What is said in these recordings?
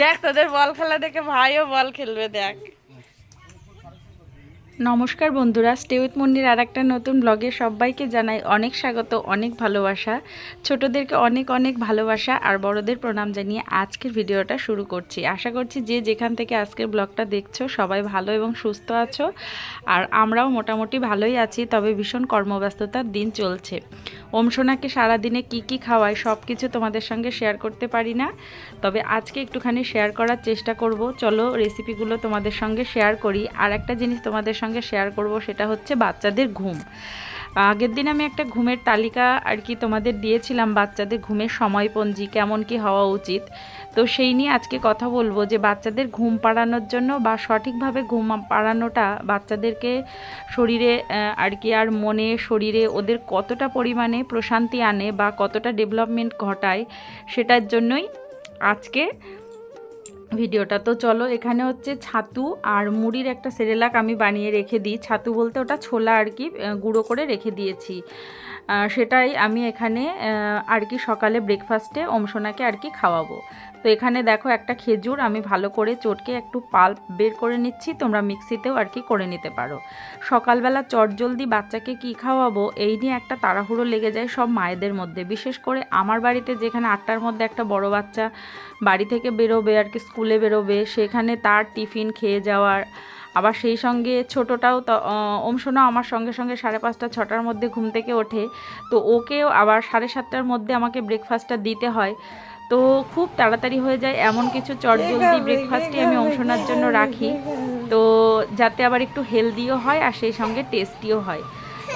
দেখ তোদের বল খেলা দেখে ভাইও বল খেলবে দেখ। নমস্কার বন্ধুরা স্টে উইথ মন্দির আর একটা নতুন ব্লগে সবাইকে জানাই অনেক স্বাগত, অনেক ভালোবাসা। ছোটদেরকে অনেক অনেক ভালোবাসা আর বড়দের প্রণাম জানিয়ে আজকের ভিডিওটা শুরু করছি। আশা করছি যে যেখান থেকে আজকের ব্লগটা দেখছ, সবাই ভালো এবং সুস্থ আছো আর আমরাও মোটামুটি ভালোই আছি, তবে ভীষণ কর্মব্যস্ততার দিন চলছে। ওমসোনাকে সারাদিনে কি কি খাওয়াই সব কিছু তোমাদের সঙ্গে শেয়ার করতে পারি না, তবে আজকে একটুখানি শেয়ার করার চেষ্টা করব। চলো রেসিপিগুলো তোমাদের সঙ্গে শেয়ার করি। আর একটা জিনিস তোমাদের সঙ্গে শেয়ার করব সেটা হচ্ছে বাচ্চাদের ঘুম। আগের দিন আমি একটা ঘুমের তালিকা আর কি তোমাদের দিয়েছিলাম, বাচ্চাদের ঘুমের সময়পঞ্জি, কেমন কি হওয়া উচিত। তো সেই নিয়ে আজকে কথা বলব যে বাচ্চাদের ঘুম পাড়ানোর জন্য বা সঠিকভাবে ঘুম পাড়ানোটা বাচ্চাদেরকে শরীরে আর কি আর মনে, শরীরে ওদের কতটা পরিমাণে প্রশান্তি আনে বা কতটা ডেভেলপমেন্ট ঘটায় সেটার জন্যই আজকে ভিডিওটা। তো চলো, এখানে হচ্ছে ছাতু আর মুড়ির একটা সেরেলাক আমি বানিয়ে রেখে দিই। ছাতু বলতে ওটা ছোলা আর কি গুঁড়ো করে রেখে দিয়েছি। সেটাই আমি এখানে আর কি সকালে ব্রেকফাস্টে অমসোনাকে আর কি খাওয়াবো। তো এখানে দেখো একটা খেজুর, আমি ভালো করে চটকে একটু পাল্প বের করে নিচ্ছি, তোমরা মিক্সিতেও আর কি করে নিতে পারো। সকালবেলা চটজলদি বাচ্চাকে কি খাওয়াবো, এই নিয়ে একটা তাড়াহুড়ো লেগে যায় সব মায়েদের মধ্যে। বিশেষ করে আমার বাড়িতে যেখানে আটটার মধ্যে একটা বড় বাচ্চা বাড়ি থেকে বেরোবে, আর কি স্কুলে বেরোবে, সেখানে তার টিফিন খেয়ে যাওয়ার আবার সেই সঙ্গে ছোটোটাও তো অংশনাও আমার সঙ্গে সঙ্গে সাড়ে পাঁচটা ছটার মধ্যে ঘুম থেকে ওঠে। তো ওকেও আবার সাড়ে সাতটার মধ্যে আমাকে ব্রেকফাস্টটা দিতে হয়। তো খুব তাড়াতাড়ি হয়ে যায়। এমন কিছু চটজলদি ব্রেকফাস্টই আমি অংশনার জন্য রাখি। তো যাতে আবার একটু হেলদিও হয় আর সেই সঙ্গে টেস্টিও হয়।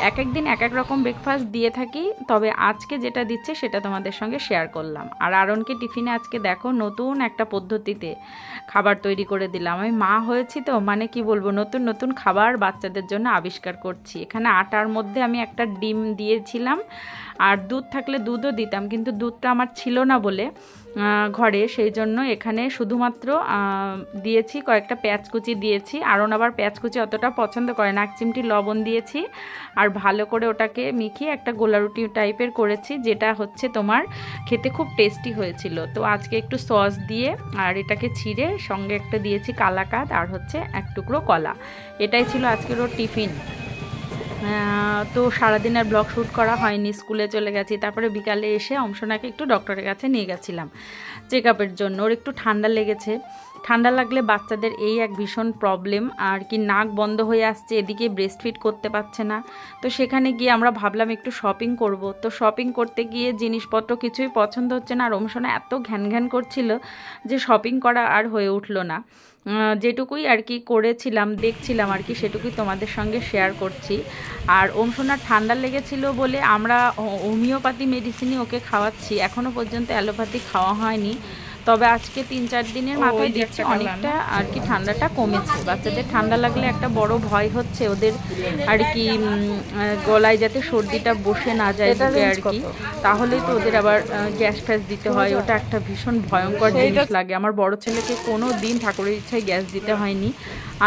এক এক দিন এক এক রকম ব্রেকফাস্ট দিয়ে থাকি, তবে আজকে যেটা দিচ্ছে সেটা তোমাদের সঙ্গে শেয়ার করলাম। আর আরনকে টিফিনে আজকে দেখো নতুন একটা পদ্ধতিতে খাবার তৈরি করে দিলাম। আমি মা হয়েছি তো মানে কি বলব, নতুন নতুন খাবার বাচ্চাদের জন্য আবিষ্কার করছি। এখানে আটার মধ্যে আমি একটা ডিম দিয়েছিলাম, আর দুধ থাকলে দুধও দিতাম, কিন্তু দুধটা আমার ছিল না বলে ঘরে। সেই জন্য এখানে শুধুমাত্র দিয়েছি কয়েকটা কুচি দিয়েছি। আরন আবার পেঁয়াজ কুচি অতটা পছন্দ করে না। এক চিমটি লবণ দিয়েছি আর ভালো করে ওটাকে মিখিয়ে একটা গোলা রুটি টাইপের করেছি, যেটা হচ্ছে তোমার খেতে খুব টেস্টি হয়েছিল। তো আজকে একটু সস দিয়ে আর এটাকে ছিঁড়ে সঙ্গে একটা দিয়েছি কালাকাদ আর হচ্ছে এক টুকরো কলা। এটাই ছিল আজকের ওর টিফিন। তো সারাদিন আর ব্লগ শ্যুট করা হয়নি, স্কুলে চলে গেছি। তারপরে বিকালে এসে অংশনাকে একটু ডক্টরের কাছে নিয়ে গেছিলাম চেক আপের জন্য। ওর একটু ঠান্ডা লেগেছে। ঠান্ডা লাগলে বাচ্চাদের এই এক ভীষণ প্রবলেম আর কি নাক বন্ধ হয়ে আসছে, এদিকে ব্রেস্ট ফিট করতে পারছে না। তো সেখানে গিয়ে আমরা ভাবলাম একটু শপিং করব। তো শপিং করতে গিয়ে জিনিসপত্র কিছুই পছন্দ হচ্ছে না, আর অংশনা এত ঘ্যান ঘ্যান করছিল যে শপিং করা আর হয়ে উঠল না। যেটুকুই আর কি করেছিলাম, দেখছিলাম আর কি, সেটুকুই তোমাদের সঙ্গে শেয়ার করছি। আর ওমসোনার ঠান্ডা লেগেছিল বলে আমরা হোমিওপ্যাথি মেডিসিনই ওকে খাওয়াচ্ছি। এখনও পর্যন্ত অ্যালোপ্যাথি খাওয়া হয়নি। তবে আজকে তিন চার দিনের মাথায় দিচ্ছে অনেকটা আর কি ঠান্ডাটা কমেছে। বাচ্চাদের ঠান্ডা লাগলে একটা বড় ভয় হচ্ছে। ওদের আর কি গলায় যাতে সর্দিটা বসে না যায় আর কি তাহলেই তো ওদের আবার গ্যাস ফ্যাস দিতে হয় ওটা একটা ভীষণ ভয়ঙ্কর জিনিস লাগে। আমার বড় ছেলেকে কোনো দিন ঠাকুরের ইচ্ছায় গ্যাস দিতে হয়নি।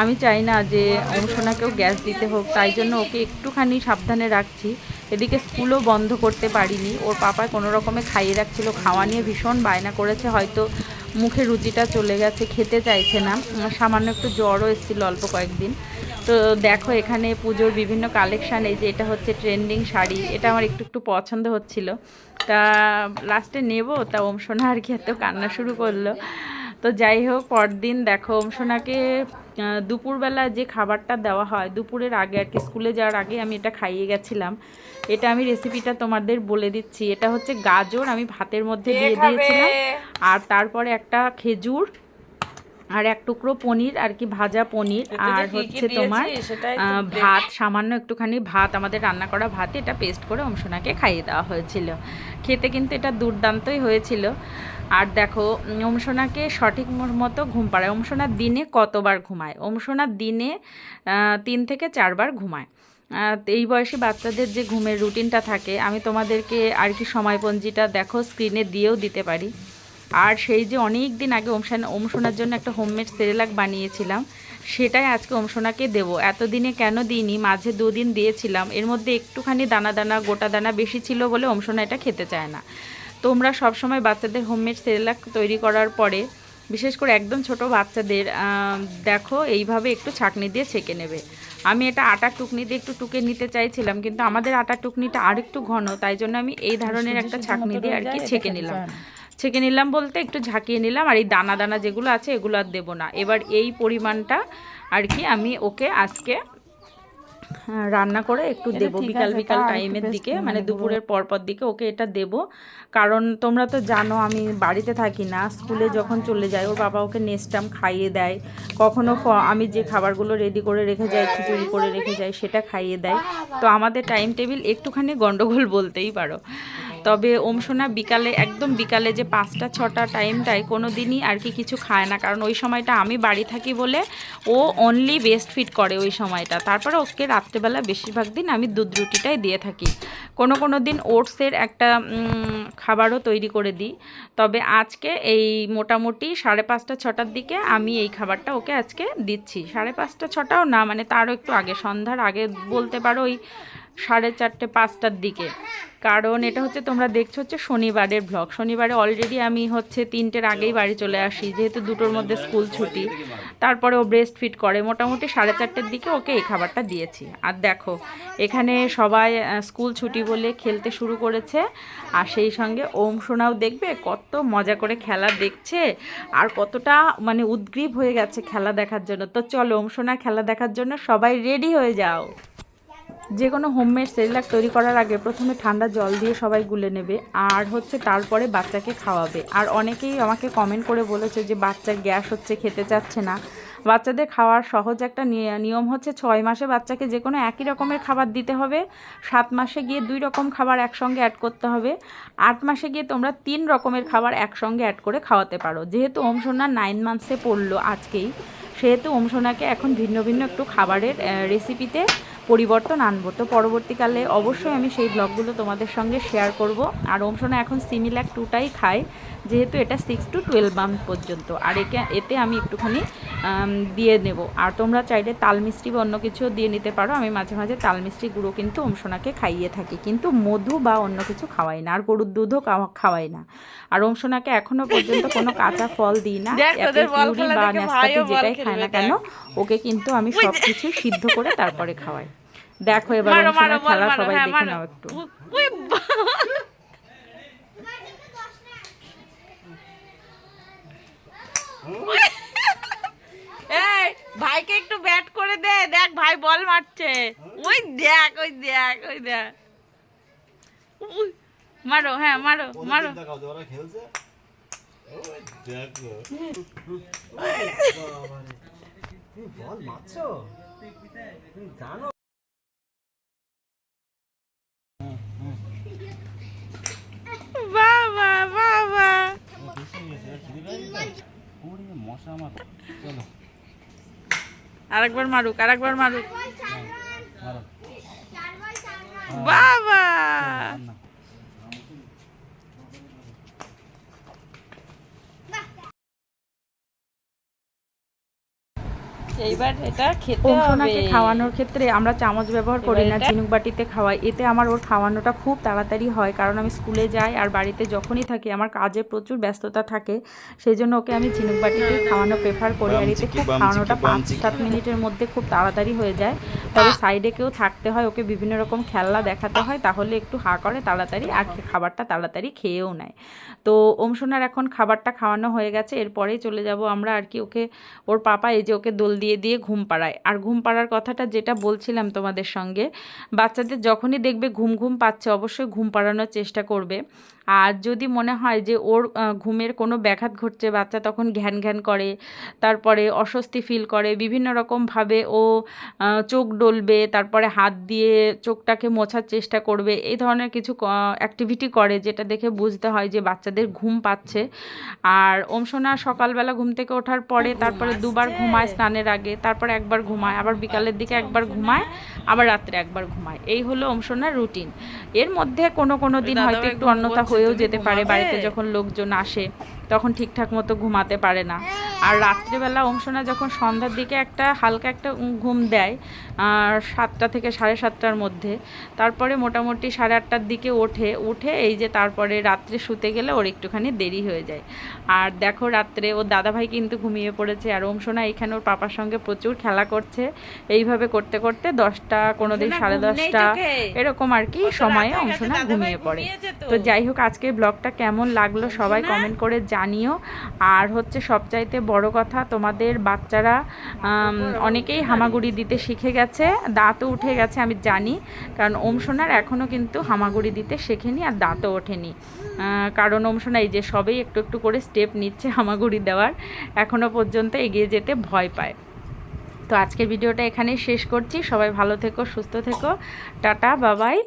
আমি চাই না যে অনুশোনাকেও গ্যাস দিতে হোক। তাই জন্য ওকে একটুখানি সাবধানে রাখছি। এদিকে স্কুলও বন্ধ করতে পারিনি। ওর পাপা কোনো রকমে খাইয়ে রাখছিল খাওয়া নিয়ে ভীষণ বায়না করেছে হয়তো মুখে রুচিটা চলে গেছে খেতে চাইছে না। সামান্য একটু জ্বরও এসেছিল অল্প কয়েকদিন। তো দেখো এখানে পুজোর বিভিন্ন কালেকশান এই যে এটা হচ্ছে ট্রেন্ডিং শাড়ি এটা আমার একটু একটু পছন্দ হচ্ছিল। তা লাস্টে নেব তা ওমসোনা আর কি এত কান্না শুরু করল। তো যাই হোক পরদিন দেখো ওমসোনাকে আহ, দুপুরবেলা যে খাবারটা দেওয়া হয় দুপুরের আগে আর কি স্কুলে যাওয়ার আগে আমি এটা খাইয়ে গেছিলাম। এটা আমি রেসিপিটা তোমাদের বলে দিচ্ছি। এটা হচ্ছে গাজর আমি ভাতের মধ্যে দিয়ে দিয়েছিলাম। আর তারপরে একটা খেজুর আর এক টুকরো পনির আর কি ভাজা পনির। আর হচ্ছে তোমার ভাত সামান্য একটুখানি ভাত আমাদের রান্না করা ভাত এটা পেস্ট করে অংশনাকে খাইয়ে দেওয়া হয়েছিল। খেতে কিন্তু এটা দুর্দান্তই হয়েছিল। আর দেখো উম, অংশনাকে সঠিক মতো ঘুম পাড়ায়। অংশনার দিনে কতবার ঘুমায়? অংশনার দিনে তিন থেকে চারবার ঘুমায়। এই বয়সী বাচ্চাদের যে ঘুমের রুটিনটা থাকে আমি তোমাদেরকে আর কি সময়পঞ্জিটা দেখো স্ক্রিনে দিয়েও দিতে পারি। আর সেই যে অনেক দিন আগে ওমশান ওমশোনার জন্য একটা হোমমেড সেরেলাক বানিয়েছিলাম সেটাই আজকে ওমশোনাকে দেবো। এতদিনে কেন দিইনি? মাঝে দুদিন দিয়েছিলাম। এর মধ্যে একটুখানি দানা দানা গোটা দানা বেশি ছিল বলে ওমশোনা এটা খেতে চায় না। তোমরা সবসময় বাচ্চাদের হোমমেড সেরেলাক তৈরি করার পরে বিশেষ করে একদম ছোট বাচ্চাদের দেখো এইভাবে একটু ছাঁকনি দিয়ে ছেঁকে নেবে। আমি এটা আটার টুকনি দিয়ে একটু টুকে নিতে চাইছিলাম কিন্তু আমাদের আটার টুকনিটা আর একটু ঘন তাই জন্য আমি এই ধরনের একটা ছাঁকনি দিয়ে আর কি ছেঁকে নিলাম। ছেঁকে নিলাম বলতে একটু ঝাঁকিয়ে নিলাম আর এই দানা দানা যেগুলো আছে এগুলো আর দেবো না। এবার এই পরিমাণটা আর কি আমি ওকে আজকে রান্না করে একটু দেবো বিকাল বিকাল টাইমের দিকে মানে পুরো- দুপুরের পরপর দিকে ওকে এটা দেব। কারণ তোমরা তো জানো আমি বাড়িতে থাকি না স্কুলে যখন চলে যাই ওর বাবা ওকে নেস্টাম খাইয়ে দেয়। কখনো আমি যে খাবারগুলো রেডি করে রেখে যাই খিচুড়ি করে রেখে যাই সেটা খাইয়ে দেয়। তো আমাদের টাইম টেবিল একটুখানি গন্ডগোল বলতেই পারো। তবে ওমসোনা বিকালে, একদম বিকালে যে পাঁচটা, ছটা টাইমটায় কোনো দিনই আর কি কিছু খায় না। কারণ ওই সময়টা আমি বাড়ি থাকি বলে ও অনলি বেস্ট ফিট করে ওই সময়টা। তারপরে ওকে রাত্রেবেলা বেশিরভাগ দিন আমি দুধ রুটিটাই দিয়ে থাকি। কোনো কোনো দিন ওটসের একটা খাবারও তৈরি করে দিই। তবে আজকে এই মোটামুটি সাড়ে পাঁচটা, ছটার দিকে আমি এই খাবারটা ওকে আজকে দিচ্ছি। সাড়ে পাঁচটা, ছটাও না মানে তারও একটু আগে, সন্ধ্যার আগে বলতে পারো ওই সাড়ে চারটে, পাঁচটার দিকে। কারণ এটা হচ্ছে তোমরা দেখছ হচ্ছে শনিবারের ব্লগ শনিবারে অলরেডি আমি হচ্ছে তিনটের আগেই বাড়ি চলে আসি, যেহেতু দুটোর মধ্যে স্কুল ছুটি। তারপরে ও ব্রেস্ট ফিট করে। মোটামুটি সাড়ে চারটের দিকে ওকে এই খাবারটা দিয়েছি। আর দেখো, এখানে সবাই স্কুল ছুটি বলে খেলতে শুরু করেছে। আর সেই সঙ্গে ওম সোনাও দেখবে, কত মজা করে খেলা দেখছে। আর কতটা মানে উদ্গ্রীব হয়ে গেছে খেলা দেখার জন্য। তো চলো, ওম সোনা, খেলা দেখার জন্য সবাই রেডি হয়ে যাও। যে কোনো হোমমেড সেরিলাক তৈরি করার আগে প্রথমে ঠান্ডা জল দিয়ে সবাই গুলে নেবে, আর হচ্ছে তারপরে বাচ্চাকে খাওয়াবে। আর অনেকেই আমাকে কমেন্ট করে বলেছে যে, বাচ্চার গ্যাস হচ্ছে, খেতে চাচ্ছে না। বাচ্চাদের খাওয়ার সহজ একটা নিয়- নিয়ম হচ্ছে ছয় মাসে বাচ্চাকে যে কোনো একই রকমের খাবার দিতে হবে, সাত মাসে গিয়ে দুই রকম খাবার একসঙ্গে অ্যাড করতে হবে, আট মাসে গিয়ে তোমরা তিন রকমের খাবার একসঙ্গে অ্যাড করে খাওয়াতে পারো। যেহেতু ওমসোনা নাইন মান্থসে পড়ল আজকেই, সেহেতু ওমসোনাকে এখন ভিন্ন ভিন্ন একটু খাবারের রেসিপিতে পরিবর্তন আনব। তো পরবর্তীকালে অবশ্যই আমি সেই ব্লগগুলো তোমাদের সঙ্গে শেয়ার করব। আর ওমসোনা এখন সিমিলাক টুটাই খায় যেহেতু এটা সিক্স টু টুয়েলভ মান্থ পর্যন্ত। আর একে এতে আমি একটুখানি দিয়ে নেব। আর তোমরা চাইলে তাল মিষ্টি বা অন্য কিছুও দিয়ে নিতে পারো। আমি মাঝে মাঝে তাল মিষ্টি গুঁড়ো কিন্তু ওমসোনাকে খাইয়ে থাকি। কিন্তু মধু বা অন্য কিছু খাওয়াই না। আর গরুর দুধও খাওয়াই না। আর ওমসোনাকে এখনও পর্যন্ত কোনো কাঁচা ফল দিই না। পিউরি বা ন্যাসপাতি যেটাই খায় না কেন ওকে কিন্তু আমি সব কিছু সিদ্ধ করে তারপরে খাওয়াই। দেখো এবার মারো মারো বল খেলা মারো সবাই হ্যাঁ দেখে মারো। নাও একটু। এই ভাইকে একটু ব্যাট করে দে দেখ ভাই বল মারছে। ওই দেখ ওই দেখ ওই দেখ। উই, মারো হ্যাঁ মারো মারো। দেখো তুমি বল মারছো তুমি জানো বাবা বাবা ওরে মশা আমার চলো আরেকবার মারুক আরেকবার মারুক। মারো। বাবা! এইবার এটা খেতে ওমসোনাকে খাওয়ানোর ক্ষেত্রে আমরা চামচ ব্যবহার করি না ঝিনুক বাটিতে খাওয়াই। এতে আমার ওর খাওয়ানোটা খুব তাড়াতাড়ি হয় কারণ আমি স্কুলে যাই আর বাড়িতে যখনই থাকি আমার কাজে প্রচুর ব্যস্ততা থাকে সেই জন্য ওকে আমি ঝিনুক বাটিতে খাওয়ানো প্রেফার করি। আর এতে খুব খাওয়ানোটা পাঁচ সাত মিনিটের মধ্যে খুব তাড়াতাড়ি হয়ে যায়। তবে সাইডে কেউ থাকতে হয় ওকে বিভিন্ন রকম খেলনা দেখাতে হয় তাহলে একটু হা করে তাড়াতাড়ি আর খাবারটা তাড়াতাড়ি খেয়েও নেয়। তো ওমসোনার এখন খাবারটা খাওয়ানো হয়ে গেছে এরপরেই চলে যাব আমরা আর কি ওকে ওর পাপা এই যে ওকে দোল দিয়ে দিয়ে দিয়ে ঘুম পাড়ায়। আর ঘুম পাড়ার কথাটা যেটা বলছিলাম তোমাদের সঙ্গে, বাচ্চাদের যখনই দেখবে ঘুম ঘুম পাচ্ছে, অবশ্যই ঘুম পাড়ানোর চেষ্টা করবে। আর যদি মনে হয় যে ওর ঘুমের কোনো ব্যাঘাত ঘটছে, বাচ্চা তখন ঘ্যান ঘ্যান করে, তারপরে অস্বস্তি ফিল করে, বিভিন্ন রকমভাবে ও চোখ ডলবে, তারপরে হাত দিয়ে চোখটাকে মোছার চেষ্টা করবে, এই ধরনের কিছু অ্যাক্টিভিটি করে যেটা দেখে বুঝতে হয় যে বাচ্চাদের ঘুম পাচ্ছে। আর ওমসোনা সকালবেলা ঘুম থেকে ওঠার পরে তারপরে দুবার ঘুমায় স্নানের আগে, তারপরে একবার ঘুমায়, আবার বিকালের দিকে একবার ঘুমায় আবার রাত্রে একবার ঘুমায়। এই হলো ওমসোনার রুটিন। এর মধ্যে কোনো কোনো দিন হয়তো একটু অন্যতা হয়েও যেতে পারে। বাড়িতে যখন লোকজন আসে তখন ঠিকঠাক মতো ঘুমাতে পারে না। আর রাত্রিবেলা অংশনা যখন সন্ধ্যার দিকে একটা হালকা একটা ঘুম দেয় আর সাতটা থেকে সাড়ে সাতটার মধ্যে তারপরে মোটামুটি সাড়ে আটটার দিকে ওঠে উঠে এই যে তারপরে রাত্রে শুতে গেলে ওর একটুখানি দেরি হয়ে যায়। আর দেখো রাত্রে ওর দাদাভাই কিন্তু ঘুমিয়ে পড়েছে আর অংশনা এখানে ওর পাপার সঙ্গে প্রচুর খেলা করছে। এইভাবে করতে করতে দশটা কোনো দিন সাড়ে দশটা এরকম আর কি সময়ে অংশনা ঘুমিয়ে পড়ে। তো। যাই হোক আজকে ব্লগটা কেমন লাগল সবাই কমেন্ট করে জানিও। আর হচ্ছে সবচাইতে বড় কথা, তোমাদের বাচ্চারা অনেকেই হামাগুড়ি দিতে শিখে গেছে, দাঁতও উঠে গেছে, আমি জানি। কারণ ওম ওমসোনার এখনও কিন্তু হামাগুড়ি দিতে শেখেনি আর দাঁতও ওঠেনি। কারণ ওমসোনা এই যে সবেই একটু একটু করে স্টেপ নিচ্ছে হামাগুড়ি দেওয়ার এখনও পর্যন্ত এগিয়ে যেতে ভয় পায়। তো আজকের ভিডিওটা এখানেই শেষ করছি। সবাই ভালো থেকো, সুস্থ থেকো। টাটা, বাবাই।